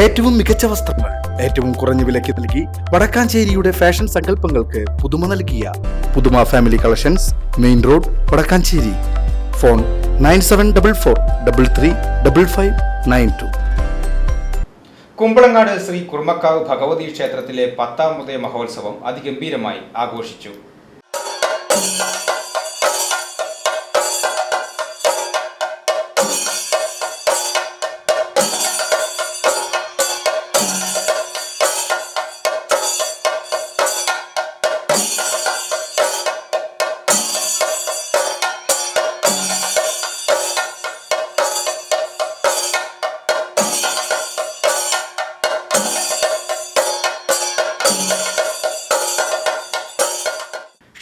ഏറ്റവും മികച്ച വസ്ത്രങ്ങൾ ഏറ്റവും കുറഞ്ഞ വിലയ്ക്ക് നൽകി വടക്കാഞ്ചേരിയുടെ ഫാഷൻ സങ്കല്പങ്ങൾക്ക് പുതുമ നൽകിയ പുതുമ family collections main road Vadakkanchery. Phone nine seven double four double three double five nine two. Kumbalangad Sri Kurmakkavu Bhagavathi ക്ഷേത്രത്തിലെ പത്താമത്തെ മഹോത്സവം അതിഗംഭീരമായി ആഘോഷിച്ചു.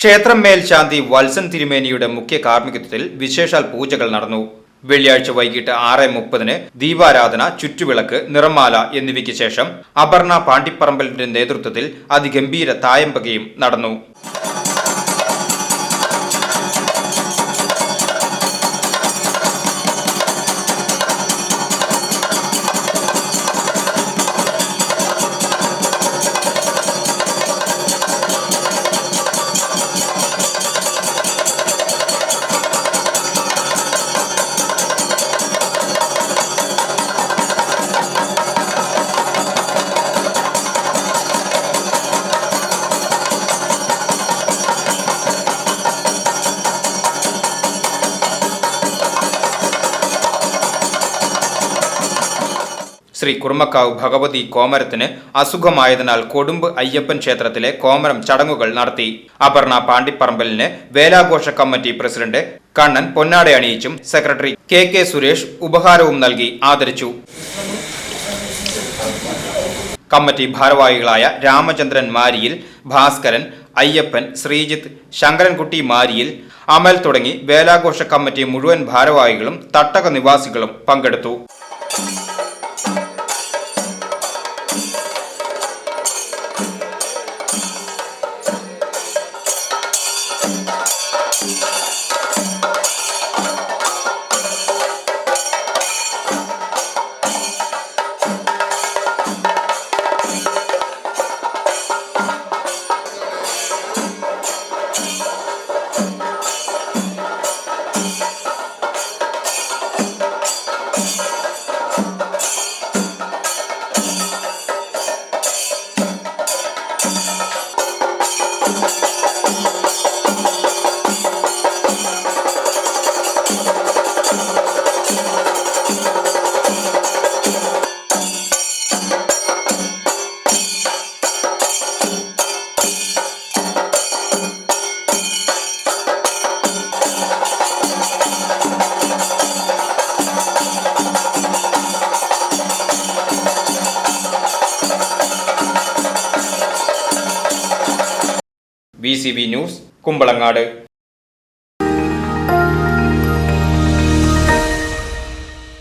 ക്ഷേത്രം മേൽശാന്തി വത്സൻ തിരുമേനിയുടെ മുഖ്യ കാർമ്മികത്വത്തിൽ വിശേഷാൽ പൂജകൾ നടന്നു. വെള്ളിയാഴ്ച വൈകിട്ട് ആറ് മുപ്പതിന് ദീപാരാധന ചുറ്റുവിളക്ക് നിറമാല എന്നിവയ്ക്ക് ശേഷം അപർണ പാണ്ടിപ്പറമ്പലിന്റെ നേതൃത്വത്തിൽ അതിഗംഭീര തായമ്പകയും നടന്നു. ശ്രീ കുർമ്മക്കാവ് ഭഗവതി കോമരത്തിന് അസുഖമായതിനാൽ കൊടുമ്പ് അയ്യപ്പൻ ക്ഷേത്രത്തിലെ കോമരം ചടങ്ങുകൾ നടത്തി. അപർണ പാണ്ടിപ്പറമ്പലിന് വേലാഘോഷ കമ്മിറ്റി പ്രസിഡന്റ് കണ്ണൻ പൊന്നാട അണിയിച്ചും സെക്രട്ടറി കെ കെ സുരേഷ് ഉപഹാരവും നൽകി ആദരിച്ചു. കമ്മിറ്റി ഭാരവാഹികളായ രാമചന്ദ്രൻ മാരിയിൽ ഭാസ്കരൻ അയ്യപ്പൻ ശ്രീജിത്ത് ശങ്കരൻകുട്ടി മാരിയിൽ അമൽ തുടങ്ങി വേലാഘോഷ കമ്മിറ്റി മുഴുവൻ ഭാരവാഹികളും തട്ടക നിവാസികളും പങ്കെടുത്തു. B news Kumbalangad.